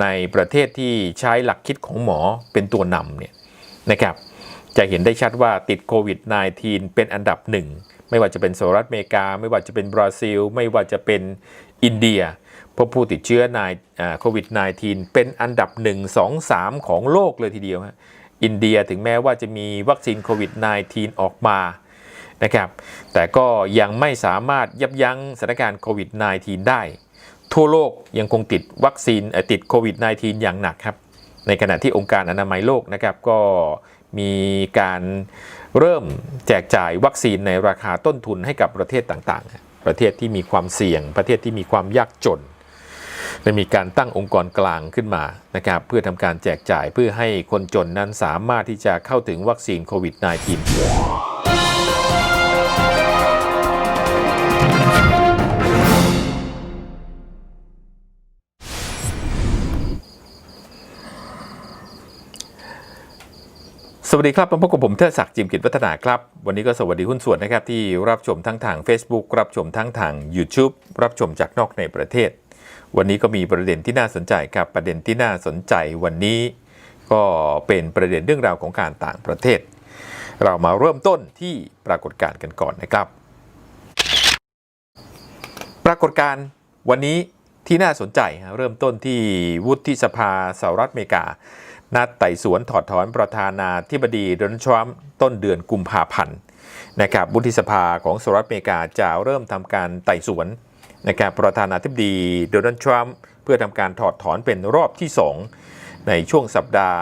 ในประเทศที่ใช้หลักคิดของหมอเป็นตัวนำเนี่ยนะครับจะเห็นได้ชัดว่าติดโควิด -19 เป็นอันดับหนึ่ง ไม่ว่าจะเป็นสหรัฐอเมริกา ไม่ว่าจะเป็นบราซิล ไม่ว่าจะเป็นอินเดียพบผู้ติดเชื้อในโควิด -19 เป็นอันดับ 1 2 3 ของโลกเลยทีเดียวฮะอินเดียถึงแม้ว่าจะมีวัคซีนโควิด -19 ออกมานะครับ แต่ก็ยังไม่สามารถยับยั้งสถานการณ์โควิด -19 ได้ ทั่วโลกยังคงติดวัคซีนติดโควิด -19 อย่างหนักครับ ในขณะที่องค์การอนามัยโลกนะครับก็มีการเริ่มแจกจ่ายวัคซีนในราคาต้นทุนให้กับประเทศต่างๆ ประเทศที่มีความเสี่ยง ประเทศที่มีความยากจนได้มีการตั้งองค์กรกลางขึ้นมานะครับเพื่อทำการแจกจ่ายเพื่อให้คนจนนั้นสามารถที่จะเข้าถึงวัคซีนโควิด -19 วัสดีครับมาพบกับผมเทิดศักดิ์จิมกิจวัฒนาครับ วันนี้ก็สวัสดีหุ้นส่วนนะครับ ที่รับชมทั้งทาง Facebook รับชมทั้งทาง YouTube รับชมจากนอกในประเทศ วันนี้ก็มีประเด็นที่น่าสนใจครับประเด็นที่น่าสนใจวันนี้ ก็เป็นประเด็นเรื่องราวของการต่างประเทศ เรามาเริ่มต้นที่ปรากฏการณ์กันก่อนนะครับ ปรากฏการณ์วันนี้ที่น่าสนใจฮะเริ่มต้นที่วุฒิสภาสหรัฐอเมริกา นัดไต่สวนถอดถอนประธานาธิบดีโดนัลด์ทรัมป์ต้นเดือนกุมภาพันธ์นะครับวุฒิสภาของสหรัฐอเมริกาจะเริ่มทำการไต่สวนนะครับประธานาธิบดีโดนัลด์ทรัมป์เพื่อทำการถอดถอนเป็นรอบที่ 2 ในช่วงสัปดาห์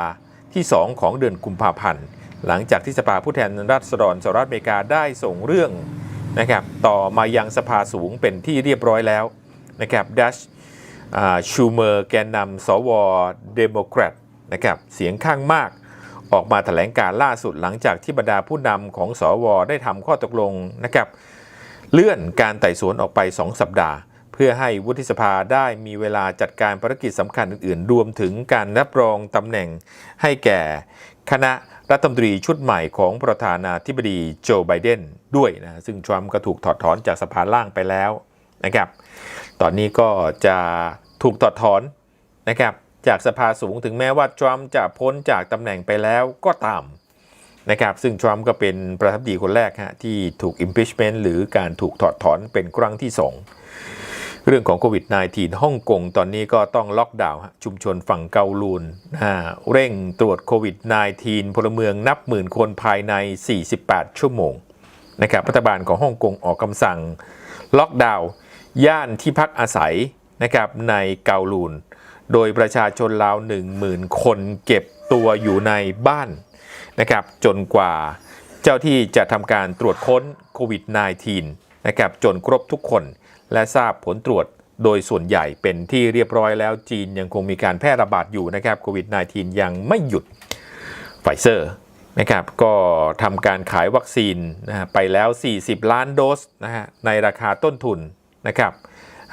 ที่ 2 ของเดือนกุมภาพันธ์ หลังจากที่สภาผู้แทนราษฎรสหรัฐอเมริกาได้ส่งเรื่องนะครับต่อมายังสภาสูงเป็นที่เรียบร้อยแล้วนะครับดัชชูเมอร์แกนนำสวเดโมแครต นะครับเสียงข้างมาก ออกมาแถลงการล่าสุดหลังจากที่บรรดาผู้นำของสวได้ทำข้อตกลงนะครับเลื่อนการไต่สวนออกไป 2 สัปดาห์ เพื่อให้วุฒิสภาได้มีเวลาจัดการภารกิจสำคัญอื่นๆ รวมถึงการรับรองตำแหน่งให้แก่คณะรัฐมนตรีชุดใหม่ของประธานาธิบดีโจไบเดนด้วยนะซึ่งทรัมป์ก็ถูกถอดถอนจากสภาล่างไปแล้วนะครับ ตอนนี้ก็จะถูกถอดถอนนะครับ จากสภาสูงถึงแม้ว่าทรัมป์จะพ้นจากตำแหน่งไปแล้วก็ตามนะครับซึ่งทรัมป์ก็เป็นประธานดีคนแรกฮะที่ถูก impeachment หรือการถูกถอดถอนเป็นครั้งที่ 2 เรื่องของโควิด -19 ฮ่องกงตอนนี้ก็ต้องล็อกดาวน์ชุมชนฝั่งเกาลูนเร่งตรวจโควิด -19 พลเมืองนับหมื่นคนภายใน 48 ชั่วโมงนะครับรัฐบาลของฮ่องกงออกคำสั่งล็อกดาวน์ย่านที่พักอาศัยนะครับในเกาลูน โดยประชาชนราว10,000 คนเก็บตัวอยู่ในบ้านนะครับจนกว่าเจ้าที่จะทำการตรวจค้นโควิด -19 นะครับจนครบทุกคนและทราบผลตรวจโดยส่วนใหญ่เป็นที่เรียบร้อยแล้วจีนยังคงมีการแพร่ระบาดอยู่นะครับโควิด -19 ยังไม่หยุดไฟเซอร์นะครับก็ทำการขายวัคซีนนะฮะไปแล้ว 40 ล้านโดสนะฮะในราคาต้นทุนนะครับ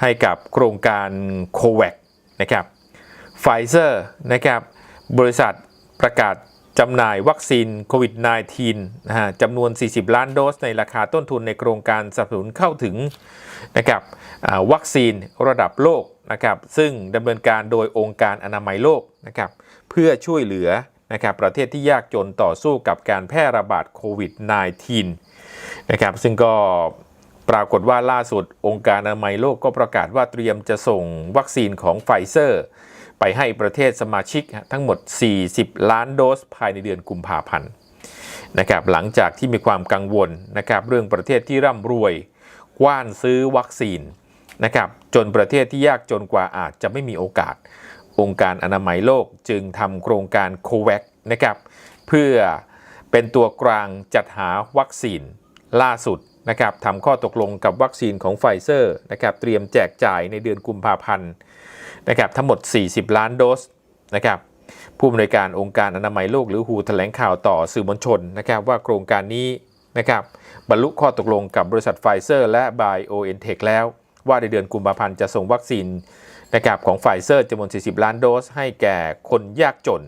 ให้กับโครงการโควัคนะครับ ไฟเซอร์นะครับบริษัทประกาศจำหน่ายวัคซีนโควิด -19 นะฮะจำนวน 40 ล้านโดสในราคาต้นทุนในโครงการสนับสนุนเข้าถึงนะครับวัคซีนระดับโลกนะครับซึ่งดำเนินการโดยองค์การอนามัยโลกนะครับเพื่อช่วยเหลือนะครับประเทศที่ยากจนต่อสู้กับการแพร่ระบาดโควิด -19 นะครับซึ่งก็ปรากฏว่าล่าสุดองค์การอนามัยโลกก็ประกาศว่าเตรียมจะส่งวัคซีนของไฟเซอร์ ไปให้ประเทศสมาชิกทั้งหมด 40 ล้านโดสภายในเดือนกุมภาพันธ์นะครับหลังจากที่มีความกังวลนะครับเรื่องประเทศที่ร่ำรวย กว้านซื้อวัคซีนนะครับจนประเทศที่ยากจนกว่าอาจจะไม่มีโอกาส องค์การอนามัยโลกจึงทำโครงการโควัคนะครับเพื่อเป็นตัวกลางจัดหาวัคซีนล่าสุด นะครับทำข้อตกลงกับวัคซีนของไฟเซอร์นะครับเตรียมแจกจ่ายในเดือนกุมภาพันธ์นะครับทั้งหมด 40 ล้านโดสนะครับผู้อำนวยการองค์การอนามัยโลกหรือฮูแถลงข่าวต่อสื่อมวลชนนะครับว่าโครงการนี้นะครับบรรลุข้อตกลงกับบริษัทไฟเซอร์ และ BioNTech แล้ว ว่าในเดือนกุมภาพันธ์จะส่งวัคซีนนะครับของไฟเซอร์จำนวน 40 ล้านโดส ให้แก่คนยากจน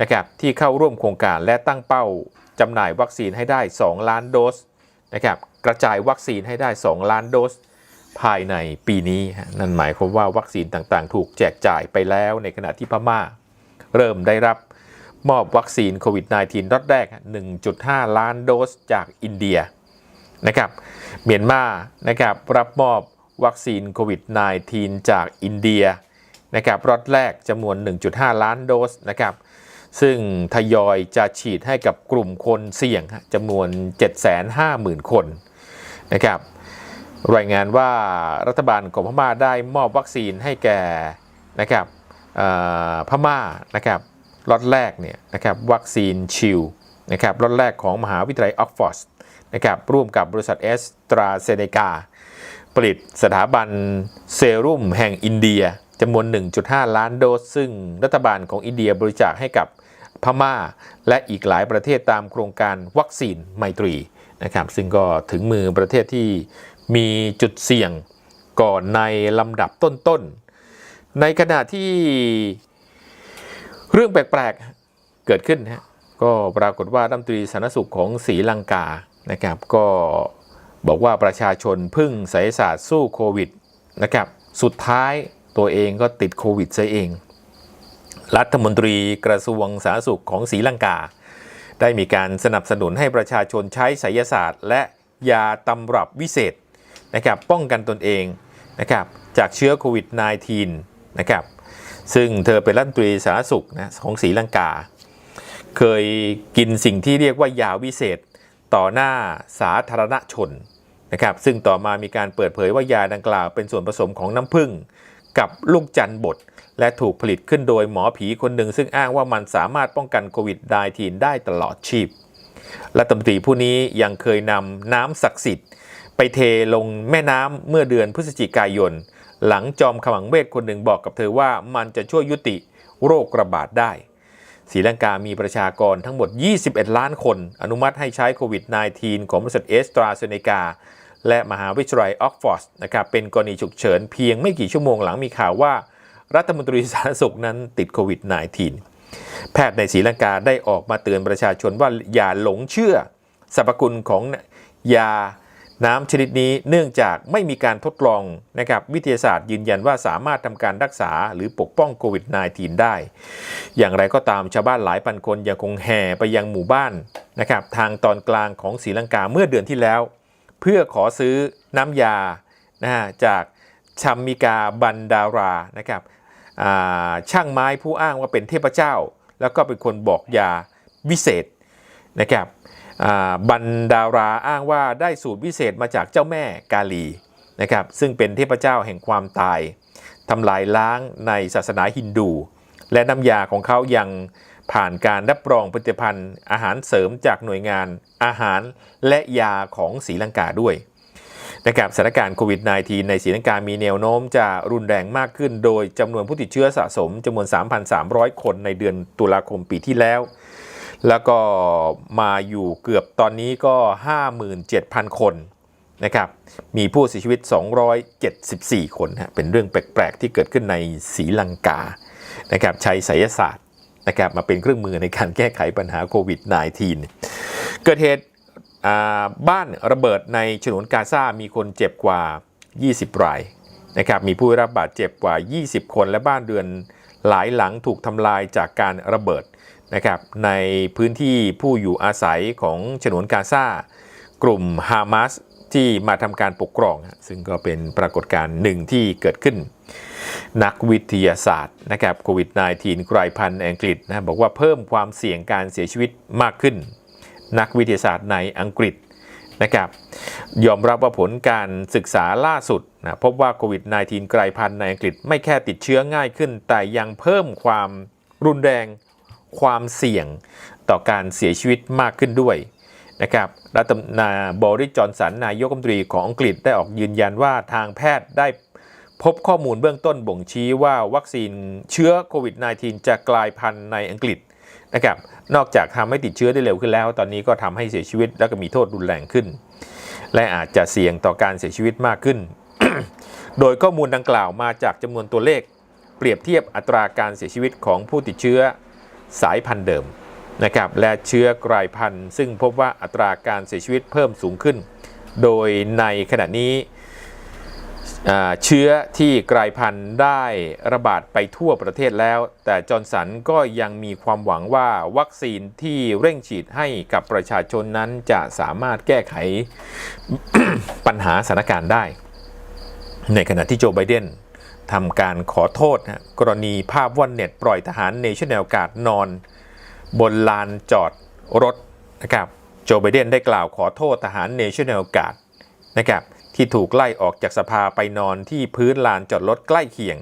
นะครับที่เข้าร่วมโครงการและตั้งเป้าจำหน่ายวัคซีนให้ได้ 2 ล้านโดสนะครับ กระจายวัคซีนให้ได้ 2 ล้านโดสภายในปีนี้ นั่นหมายความว่าวัคซีนต่างๆ ถูกแจกจ่ายไปแล้วในขณะที่พม่า เริ่มได้รับมอบวัคซีนโควิด -19 รอดแรก 1.5 ล้านโดสจากอินเดียนะครับเมียนมานะครับรับมอบวัคซีนโควิด -19 จากอินเดียนะครับรอดแรกจำนวน 1.5 ล้านโดสนะครับซึ่งทยอยจะฉีดให้กับกลุ่มคนเสี่ยงจำนวน 750,000 คน นะครับ รายงานว่ารัฐบาลของพม่าได้มอบวัคซีนให้แก่นะครับพม่านะครับล็อตแรกเนี่ยนะครับวัคซีนชิลนะครับล็อตแรกของมหาวิทยาลัยออกฟอร์ดนะครับร่วมกับบริษัทเอสตราเซเนกา ผลิตสถาบันเซรุ่มแห่งอินเดียจำนวน 1.5 ล้านโดส ซึ่งรัฐบาลของอินเดียบริจาคให้กับพม่า และอีกหลายประเทศตามโครงการวัคซีนไมตรี นะครับซึ่งก็ถึงมือประเทศที่มีจุดเสี่ยงก่อนในลำดับต้นๆ ในขณะที่เรื่องแปลกๆเกิดขึ้นฮะก็ปรากฏว่ารัฐมนตรีสาธารณสุขของศรีลังกานะครับก็บอกว่าประชาชนพึ่งไสยศาสตร์สู้โควิดนะครับสุดท้ายตัวเองก็ติดโควิดซะเอง รัฐมนตรีกระทรวงสาธารณสุขของศรีลังกา ได้มีการสนับสนุนให้ประชาชนใช้ไสยศาสตร์ และยาตำรับวิเศษนะครับป้องกันตนเองนะครับจากเชื้อโควิด -19 นะครับซึ่งเธอเป็นรัฐมนตรีสาธารณสุขนะของศรีลังกา เคยกินสิ่งที่เรียกว่ายาวิเศษต่อหน้าสาธารณชนนะครับซึ่งต่อมามีการเปิดเผยว่ายาดังกล่าวเป็นส่วนผสมของน้ำผึ้งกับลูกจันทร์บด และถูกผลิตขึ้นโดยหมอผีคนหนึ่งซึ่งอ้างว่ามันสามารถป้องกันโควิด -19 ได้ตลอดชีพ รัฐมนตรีผู้นี้ยังเคยนำน้ำศักดิ์สิทธิ์ ไปเทลงแม่น้ำเมื่อเดือนพฤศจิกายน หลังจอมขมังเวทคนหนึ่งบอกกับเธอว่ามันจะช่วยยุติโรคระบาดได้ศรีลังกามีประชากรทั้งหมด 21 ล้านคน อนุมัติให้ใช้โควิด -19 ของบริษัทเอสตราเซเนกา และมหาวิทยาลัยออกฟอร์ดนะครับ เป็นกรณีฉุกเฉินเพียงไม่กี่ชั่วโมงหลังมีข่าวว่า รัฐมนตรีสาธารณสุขนั้นติดโควิด -19 แพทย์ในศรีลังกาได้ออกมาเตือนประชาชนว่าอย่าหลงเชื่อสรรพคุณของยาน้ำชนิดนี้เนื่องจากไม่มีการทดลองนะครับวิทยาศาสตร์ยืนยันว่าสามารถทำการรักษาหรือปกป้องโควิด -19 ได้ อย่างไรก็ตามชาวบ้านหลายพันคนยังคงแห่ไปยังหมู่บ้านนะครับทางตอนกลางของศรีลังกาเมื่อเดือนที่แล้ว เพื่อขอซื้อน้ำยานะจากชัมมิกาบันดารานะครับ ช่างไม้ผู้อ้างว่าเป็นเทพเจ้า แล้วก็เป็นคนบอกยาวิเศษนะครับบันดาราอ้างว่าได้สูตรวิเศษมาจากเจ้าแม่กาลีนะครับซึ่งเป็นเทพเจ้าแห่งความตายทำลายล้างในศาสนาฮินดู และน้ำยาของเขายังผ่านการรับรองผลิตภัณฑ์อาหารเสริมจากหน่วยงานอาหารและยาของศรีลังกาด้วย นะครับสถานการณ์โควิด -19 ในศรีลังกามีแนวโน้มจะรุนแรงมากขึ้น โดยจำนวนผู้ติดเชื้อสะสมจำนวน 3,300 คนในเดือนตุลาคมปีที่แล้ว แล้วก็มาอยู่เกือบตอนนี้ก็ 57,000 คนนะครับมีผู้เสียชีวิต 274 คนฮะเป็นเรื่องแปลก ๆ ที่เกิดขึ้นในศรีลังกานะครับใช้ไสยศาสตร์นะครับมาเป็นเครื่องมือในการแก้ไขปัญหาโควิด -19 เกิดเหตุ บ้านระเบิดในฉนวนกาซามีคนเจ็บกว่า 20 รายนะครับมีผู้รับบาดเจ็บกว่า 20 คนและบ้านเรือนหลายหลังถูกทำลายจากการระเบิดนะครับในพื้นที่ผู้อยู่อาศัยของฉนวนกาซากลุ่มฮามาสที่มาทำการปกครอง ซึ่งก็เป็นปรากฏการณ์หนึ่งที่เกิดขึ้น นักวิทยาศาสตร์นะครับโควิด -19 กลายพันธุ์อังกฤษนะบอกว่าเพิ่มความเสี่ยงการเสียชีวิตมากขึ้น นักวิทยาศาสตร์ในอังกฤษนะครับยอมรับว่าผลการศึกษาล่าสุดนะพบว่าโควิด -19 กลายพันธุ์ในอังกฤษไม่แค่ติดเชื้อง่ายขึ้น แต่ยังเพิ่มความรุนแรงความเสี่ยงต่อการเสียชีวิตมากขึ้นด้วยนะครับรัฐนาบริจอนสันนายกรัฐมนตรีของอังกฤษได้ออกยืนยันว่าทางแพทย์ได้พบข้อมูลเบื้องต้นบ่งชี้ว่าวัคซีนเชื้อโควิด -19 จะกลายพันธุ์ในอังกฤษ นะครับนอกจากทำให้ติดเชื้อได้เร็วขึ้นแล้ว ตอนนี้ก็ทำให้เสียชีวิตและก็มีโทษรุนแรงขึ้น และอาจจะเสี่ยงต่อการเสียชีวิตมากขึ้น โดยข้อมูลดังกล่าวมาจากจำนวนตัวเลข เปรียบเทียบอัตราการเสียชีวิตของผู้ติดเชื้อสายพันธุ์เดิมนะครับและเชื้อกลายพันธุ์ ซึ่งพบว่าอัตราการเสียชีวิตเพิ่มสูงขึ้น โดยในขณะนี้ เชื้อที่กลายพันธุ์ได้ระบาดไปทั่วประเทศแล้ว แต่จอร์นสันก็ยังมีความหวังว่าวัคซีนที่เร่งฉีดให้กับประชาชนนั้นจะสามารถแก้ไขปัญหาสถานการณ์ได้ ในขณะที่โจไบเดนทำการขอโทษนะกรณีภาพวันเน็ตปล่อยทหารเนชั่นแนลกาดนอน บนลานจอดรถนะครับโจไบเดนได้กล่าวขอโทษทหารเนชั่นแนลกาดนะครับ ที่ถูกไล่ออกจากสภาไปนอนที่พื้นลานจอดรถใกล้เคียง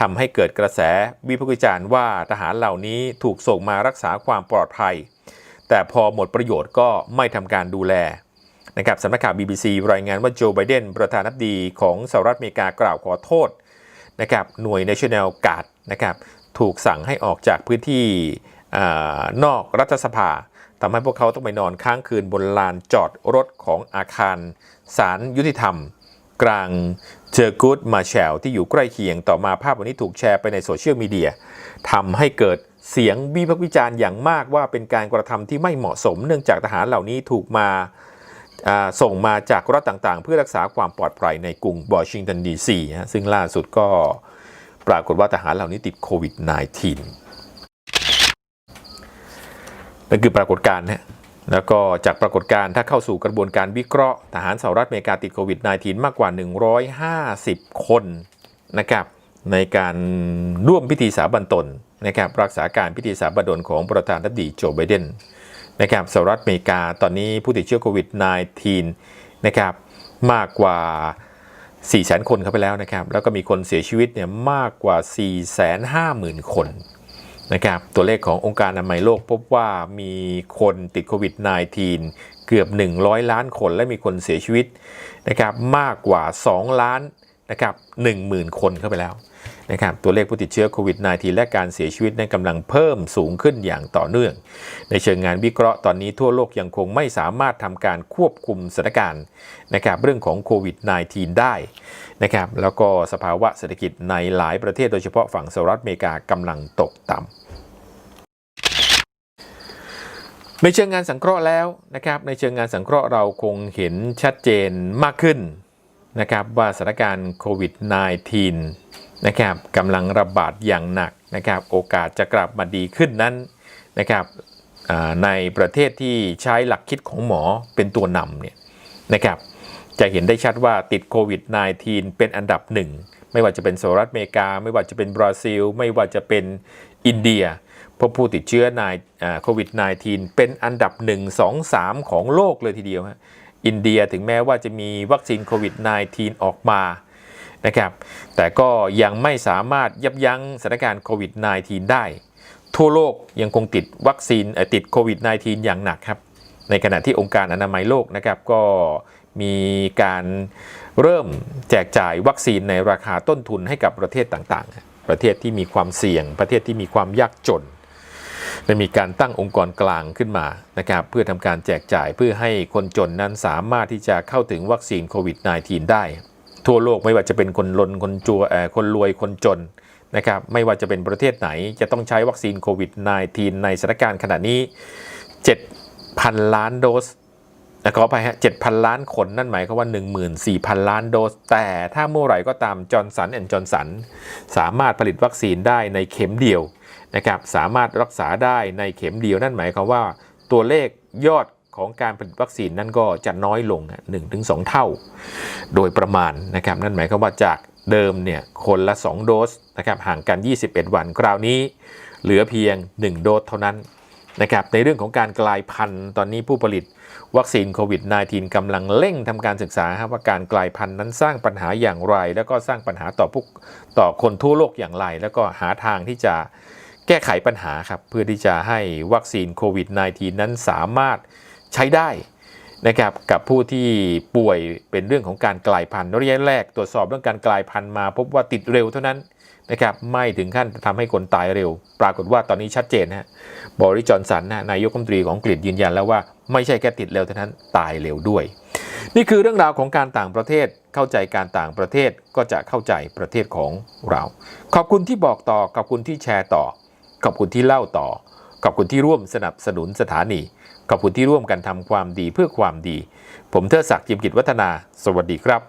ทำให้เกิดกระแสวิพากษ์วิจารณ์ว่าทหารเหล่านี้ถูกส่งมารักษาความปลอดภัย แต่พอหมดประโยชน์ก็ไม่ทำการดูแลนะครับสำนักข่าว BBC รายงานว่าโจไบเดนประธานาธิบดีของสหรัฐอเมริกากล่าวขอโทษนะครับหน่วย National Guard นะครับถูกสั่งให้ออกจากพื้นที่อานอกรัฐสภา ทำให้พวกเขาต้องไปนอนค้างคืนบนลานจอดรถของอาคารศาลยุติธรรม กลางเจอร์กูดมาแชลที่อยู่ใกล้เคียงต่อมาภาพวันนี้ถูกแชร์ไปในโซเชียลมีเดียทำให้เกิดเสียงวิพากษ์วิจารณ์อย่างมากว่าเป็นการกระทำที่ไม่เหมาะสม เนื่องจากทหารเหล่านี้ถูกมาส่งมาจากรัฐต่างๆ เพื่อรักษาความปลอดภัยในกรุงวอชิงตันดีซีฮะซึ่งล่าสุดก็ปรากฏว่าทหารเหล่านี้ติดโควิด -19 นั่นคือปรากฏการณ์นะแล้วก็จากปรากฏการณ์ถ้าเข้าสู่กระบวนการวิเคราะห์ทหารสหรัฐอเมริกาติดโควิด -19 มากกว่า 150 คนนะครับในการร่วมพิธีสาบันตนนะครับรักษาการพิธีสาบันตนของประธานาธิบดีโจไบเดนนะครับสหรัฐอเมริกาตอนนี้ผู้ติดเชื้อโควิด -19 นะครับมากกว่า 4 0 0 0 0 0 คนเข้าไปแล้วนะครับ แล้วก็มีคนเสียชีวิตเนี่ยมากกว่า 450,000 คน นะครับตัวเลขขององค์การอนามัยโลกพบว่ามีคนติดโควิด -19 เกือบ 100 ล้านคนและมีคนเสียชีวิตนะครับมากกว่า 2 ล้านนะครับ10,000 คนเข้าไปแล้ว นะครับตัวเลขผู้ติดเชื้อโควิด -19 และการเสียชีวิตนั้นกำลังเพิ่มสูงขึ้นอย่างต่อเนื่อง ในเชิงงานวิเคราะห์ตอนนี้ทั่วโลกยังคงไม่สามารถทำการควบคุมสถานการณ์นะครับเรื่องของโควิด -19 ได้นะครับแล้วก็สภาวะเศรษฐกิจในหลายประเทศโดยเฉพาะฝั่งสหรัฐอเมริกากำลังตกต่ำในเชิงงานสังเคราะห์แล้วนะครับในเชิงงานสังเคราะห์เราคงเห็นชัดเจนมากขึ้นนะครับว่าสถานการณ์โควิด -19 นะครับกำลังระบาดอย่างหนักนะครับ โอกาสจะกลับมาดีขึ้นนั้นนะครับในประเทศที่ใช้หลักคิดของหมอเป็นตัวนำเนี่ยนะครับ จะเห็นได้ชัดว่าติดโควิด -19 เป็นอันดับหนึ่งไม่ว่าจะเป็นสหรัฐอเมริกา ไม่ว่าจะเป็นบราซิล ไม่ว่าจะเป็นอินเดียพบผู้ติดเชื้อในโควิด -19 เป็นอันดับ 1 2 3 ของโลกเลยทีเดียวฮะอินเดียถึงแม้ว่าจะมีวัคซีนโควิด -19 ออกมา นะครับ แต่ก็ยังไม่สามารถยับยั้งสถานการณ์โควิด -19 ได้ ทั่วโลกยังคงติดวัคซีนติดโควิด -19 อย่างหนักครับ ในขณะที่องค์การอนามัยโลกนะครับก็มีการเริ่มแจกจ่ายวัคซีนในราคาต้นทุนให้กับประเทศต่างๆ ประเทศที่มีความเสี่ยง ประเทศที่มีความยากจนได้มีการตั้งองค์กรกลางขึ้นมานะครับเพื่อทำการแจกจ่ายเพื่อให้คนจนนั้นสามารถที่จะเข้าถึงวัคซีนโควิด -19 ได้ ทั่วโลกไม่ว่าจะเป็นคนลนคนจัวเอ่อคนรวยคนจนนะครับไม่ว่าจะเป็นประเทศไหนจะต้องใช้วัคซีนโควิด -19 ในสถานการณ์ขณะนี้ 7,000 ล้านโดสนะขอไปฮะ7,000 ล้านคนนั่นหมายความว่า 14,000 ล้านโดส แต่ถ้าเมื่อไหร่ก็ตามจอร์นสันแอนด์จอร์นสันสามารถผลิตวัคซีนได้ในเข็มเดียวนะครับสามารถรักษาได้ในเข็มเดียวนั่นหมายความว่าตัวเลขยอด ของการผลิตวัคซีนนั้นก็จะน้อยลงหนึ่งถึงสองเท่า โดยประมาณนะครับ นั่นหมายความว่าจากเดิมเนี่ยคนละ 2 โดสนะครับห่างกัน 21 วัน คราวนี้เหลือเพียง 1 โดสเท่านั้นนะครับในเรื่องของการกลายพันธุ์ตอนนี้ผู้ผลิตวัคซีนโควิด -19 กำลังเร่งทำการศึกษาครับว่าการกลายพันธุ์นั้นสร้างปัญหาอย่างไร แล้วก็สร้างปัญหาต่อผู้ต่อคนทั่วโลกอย่างไร แล้วก็หาทางที่จะแก้ไขปัญหาครับเพื่อที่จะให้วัคซีนโควิด -19 นั้นสามารถ ใช้ได้นะครับกับผู้ที่ป่วยเป็นเรื่องของการกลายพันธุ์ระยะแรกตรวจสอบเรื่องการกลายพันธุ์มา พบว่าติดเร็วเท่านั้นนะครับไม่ถึงขั้นทำให้คนตายเร็ว ปรากฏว่าตอนนี้ชัดเจนนะฮะบริจอนสันนะนายกรัฐมนตรีของอังกฤษยืนยันแล้วว่าไม่ใช่แค่ติดเร็วเท่านั้นตายเร็วด้วย นี่คือเรื่องราวของการต่างประเทศเข้าใจการต่างประเทศก็จะเข้าใจประเทศของเรา ขอบคุณที่บอกต่อขอบคุณที่แชร์ต่อ ขอบคุณที่เล่าต่อ ขอบคุณที่ร่วมสนับสนุนสถานี ขอบคุณที่ร่วมกันทำความดีเพื่อความดี ผมเทอศักดิ์จิมกิจวัฒนา สวัสดีครับ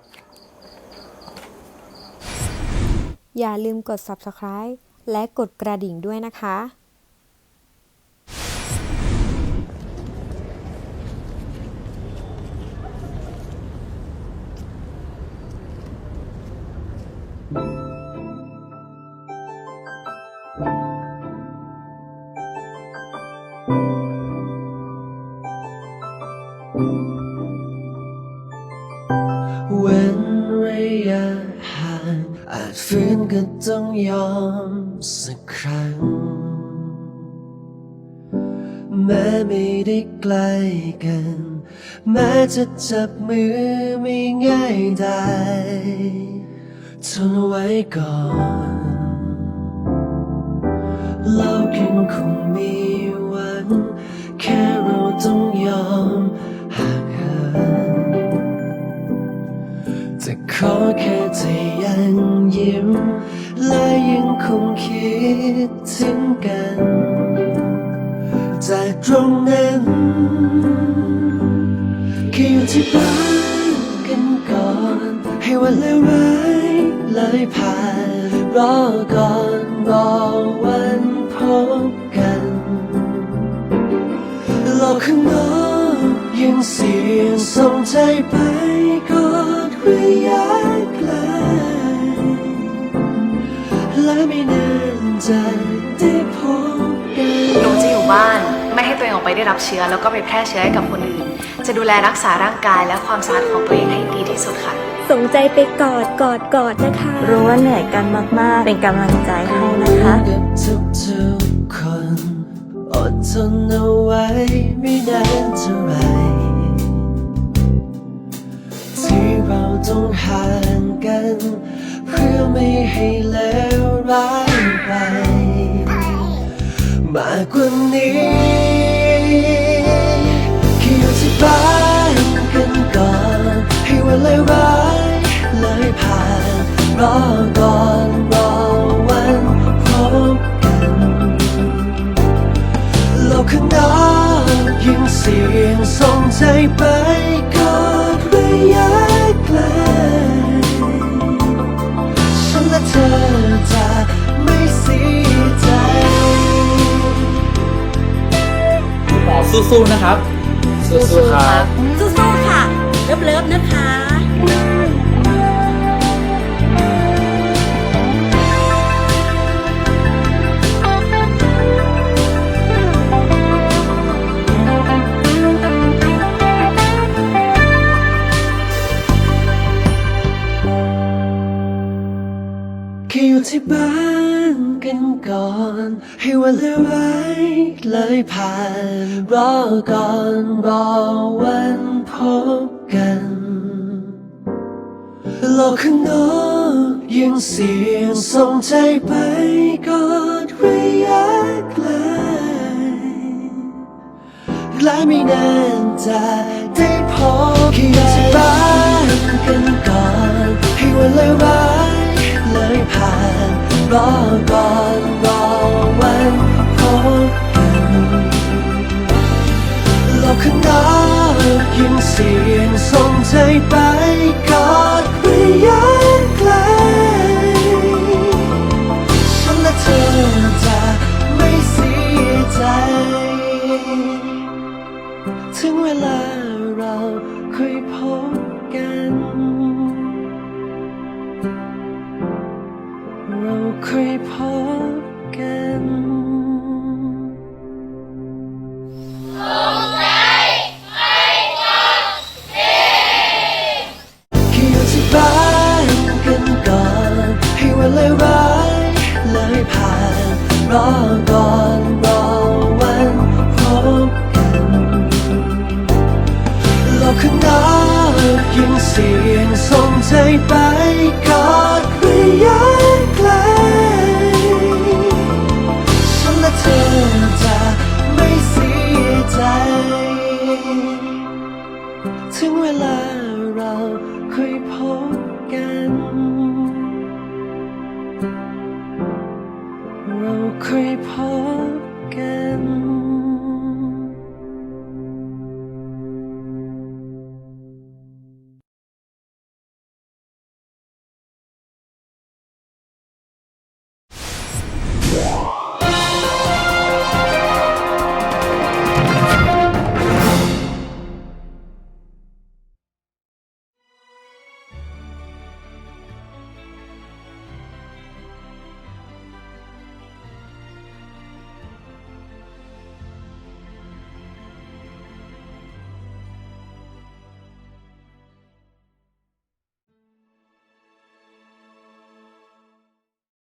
อย่าลืมกด subscribe และกดกระดิ่งด้วยนะคะ เว้นระยะห่างอาจฝืนก็ต้องยอมสักครั้ง แม้ไม่ได้ใกล้กัน แม้จะจับมือไม่ง่ายได้ทนไว้ก่อนโลกยังคงมีหวังแค่เราต้องยอม อแค่เธอยังยิ้ม และยังคงคิดถึงกัน จากตรงนั้นแค่อยู่ที่บ้านกันก่อน ให้วันเลวร้ายเลยผ่านรอก่อนรอวันพบกันโลกข้างนอกยังเสียงส่งใจไป บ้าน ไม่ให้ตัวเองออกไปได้รับเชื้อ แล้วก็ไปแพร่เชื้อให้กับคนอื่น จะดูแลรักษาร่างกายและความสะอาดของตัวเองให้ดีที่สุดค่ะสนใจไปกอดกอดกอดนะคะ รู้ว่าเหนื่อยกันมาก ๆ เป็นกำลังใจให้นะคะกับทุกทุกๆคนอดทนเอาไว้ไม่นานเท่าไหรที่เราต้องห่างกัน เพื่อไม่ให้เลวร้ายไป มากกว่านี้แค่อยู่ที่บ้านกันก่อน ให้วันเลวร้ายเลยผ่านรอก่อนรอวันพบกันโลกข้างนอกยังเสียงส่งใจไปกอดระยะ สู้ๆนะครับ สู้ๆครับ สู้ๆค่ะ เลิฟๆนะคะ แค่อยู่ที่บ้าน กันก่อน ให้วันเลวร้ายเลยผ่าน รอก่อนรอวันพบกันโลกข้างนอกยังเสียงส่งใจไปกอดระยะไกลและไม่นานจะได้พบแค่อยู่ที่บ้านกันก่อน ให้วันเลวร้ายเลยผ่าน รอก่อนรอวันพบกันโลกข้างนอกยินเสียงส่งใจไปกัน